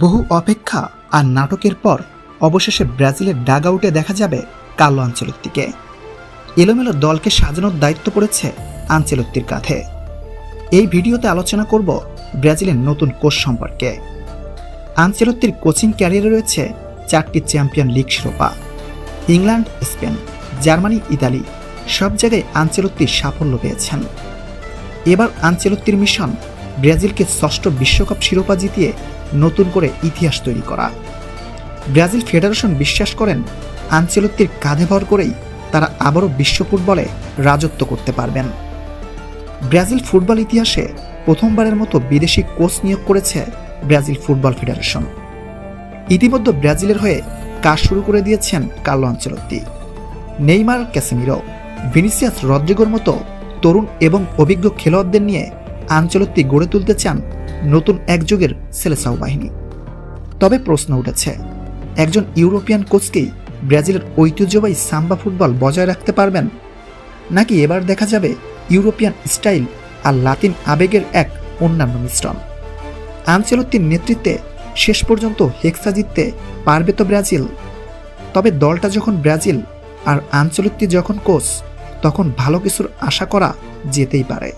বহু অপেক্ষা আর নাটকের পর অবশেষে ব্রাজিলের ডাগ আউটে দেখা যাবে কালো আঞ্চলত্তিকে এলোমেলো দলকে সাজানোর দায়িত্ব পড়েছে আঞ্চলত্তির কাঁধে। এই ভিডিওতে আলোচনা করব ব্রাজিলের নতুন কোচ সম্পর্কে। আঞ্চলত্তির কোচিং ক্যারিয়ারে রয়েছে চারটি চ্যাম্পিয়ন লিগ শিরোপা, ইংল্যান্ড, স্পেন, জার্মানি, ইতালি, সব জায়গায় আঞ্চলত্তির সাফল্য পেয়েছেন। এবার আঞ্চলত্তির মিশন ব্রাজিলকে ষষ্ঠ বিশ্বকাপ শিরোপা জিতিয়ে নতুন করে ইতিহাস তৈরি করা। ব্রাজিল ফেডারেশন বিশ্বাস করেন আঞ্চলত্তির কাঁধে ভর করেই তারা আবারও বিশ্ব ফুটবলে রাজত্ব করতে পারবেন। ব্রাজিল ফুটবল ইতিহাসে প্রথমবারের মতো বিদেশি কোচ নিয়োগ করেছে ব্রাজিল ফুটবল ফেডারেশন। ইতিমধ্যে ব্রাজিলের হয়ে কাজ শুরু করে দিয়েছেন Carlo Ancelotti Neymar, Casemiro, Vinicius রদ্রিগোর মতো তরুণ এবং অভিজ্ঞ খেলোয়াড়দের নিয়ে আঞ্চলত্তি গড়ে তুলতে চান নতুন এক যুগের সেলেসাও বাহিনী। তবে প্রশ্ন উঠেছে, একজন ইউরোপিয়ান কোচকেই ব্রাজিলের ঐতিহ্যবাহী সাম্বা ফুটবল বজায় রাখতে পারবেন? নাকি এবার দেখা যাবে ইউরোপিয়ান স্টাইল আর লাতিন আবেগের এক অন্যান্য মিশ্রণ? আনচেলত্তির নেতৃত্বে শেষ পর্যন্ত হেক্সা জিততে পারবে তো ব্রাজিল। তবে দলটা যখন ব্রাজিল আর আঞ্চলিকটি যখন কোচ, তখন ভালো কিছুর আশা করা যেতেই পারে।